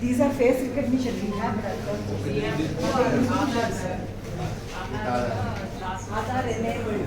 These are face recognition. We have. Aadhaar enabled.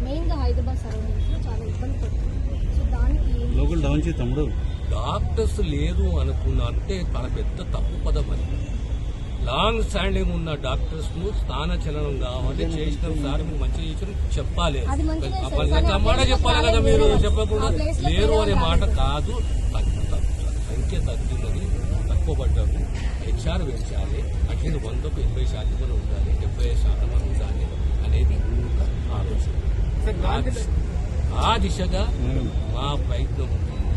మెయిన్గా హైదరాబాద్ సరౌండింగ్స్లో చాలా ఇబ్బంది పడుతుంది. సో దానికి లోకల్ డౌన్ చేయి తమ్ముడు. డాక్టర్స్ లేరు అనుకున్న అంటే చాలా పెద్ద తప్పు పదం అది. లాంగ్ స్టాండింగ్ ఉన్న డాక్టర్స్ను స్థాన చలనం కావాలి చేసిన సార్ మీరు మంచిగా చేసిన చెప్పాలి. మాట చెప్పాలి కదా మీరు చెప్పకుండా లేరు అనే మాట కాదు. తగ్గు- తగ్గు- సంఖ్య తగ్గినది పడ్డారు హెచ్ఆర్ పెంచాలి అట్లీస్ట్ వందకు ఎనభై శాతం కూడా ఉండాలి. డెబ్బై శాతం వరకు ఉండాలి అనేది ఆలోచన. ఆ దిశ- ఆ దిశగా మా ప్రయత్నం ఉంటుంది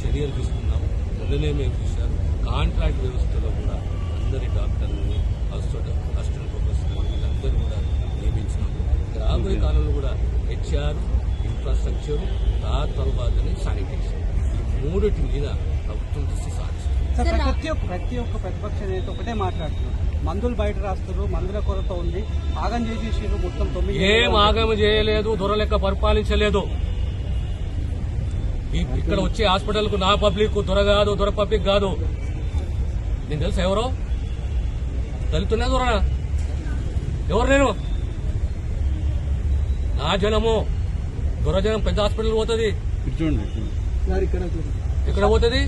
చర్యలు తీసుకున్నాం మొన్ననే మేము చూశారు కాంట్రాక్ట్ వ్యవస్థలో కూడా అందరి డాక్టర్లని అసిస్టెంట్ ప్రొఫెసర్ వీళ్ళందరూ కూడా నియమించినాము. రాబోయే కాలంలో కూడా హెచ్ఆర్ ఇన్ఫ్రాస్ట్రక్చర్ ఆ తర్వాతనే శానిటేషన్. ఈ మూడిటి మీద ప్రభుత్వం దృష్టి సాధిస్తుంది ప్రతి ఒక్క ప్రతి ఒక్క ప్రతిపక్ష నేత ఒకటే మాట్లాడుతున్నారు. మందులు బయట రాస్తారు మందుల కొరత ఉంది. ఆగం చేసేసారు మొత్తం తొమ్మిది ఏం ఆగమ చేయలేదు దొరలెక్క పరిపాలించలేదు. ఇక్కడ వచ్చే హాస్పిటల్కు నా పబ్లిక్ దొర కాదు దొర పబ్లిక్ కాదు. నేను తెలుసా ఎవరో? దళితున్నా దొరనా? ఎవరు నేను నా జనము. దొరజనం పెద్ద హాస్పిటల్ పోతుంది. ఎక్కడ పోతుంది?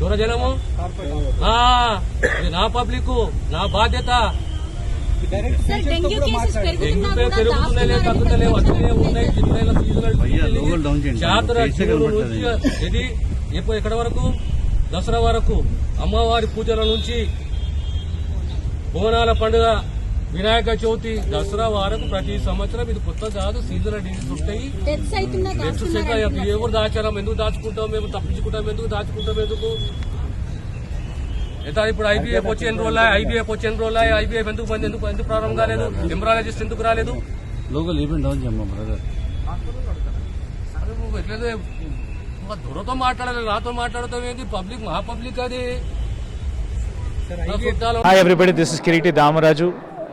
దొరజనము ఇది నా పబ్లిక్ నా బాధ్యత. డైరెక్ట్ సార్ డెంగ్యూ పెరుగుతున్నాయి తగ్గుతలేవు అట్లనే ఉన్నాయి. జాతర ఇది ఎప్పుడు ఎక్కడ వరకు? దసరా వరకు అమ్మవారి పూజల నుంచి బోనాల పండుగ వినాయక చవితి దసరా వరకు ప్రతి సంవత్సరం ఇది కొత్త కాదు సీజనల్ డిసీజ్ ఉంటాయి. ఎవరు దాచారం ఎందుకు దాచుకుంటాం మేము తప్పించుకుంటాం ఎందుకు దాచుకుంటాం ఎందుకు? ఎంత ఇప్పుడు ఐబీఎఫ్ వచ్చి ఎన్ని రోజులు ఐబీఎఫ్ వచ్చి ఎన్ని రోజులు ఐబీఎఫ్ ఎందుకు మంది ఎందుకు ఎందుకు ప్రారంభం కాలేదు? ఎంబ్రాలజిస్ట్ ఎందుకు రాలేదు? లోకల్ ఈవెంట్ డౌన్ చేయమ్మా బ్రదర్ అరే నువ్వు ఎట్లయితే దొరతో మాట్లాడాలి నాతో మాట్లాడతాం ఏంటి పబ్లిక్ మా పబ్లిక్ అది. నా చుట్టాలు Hi everybody, this is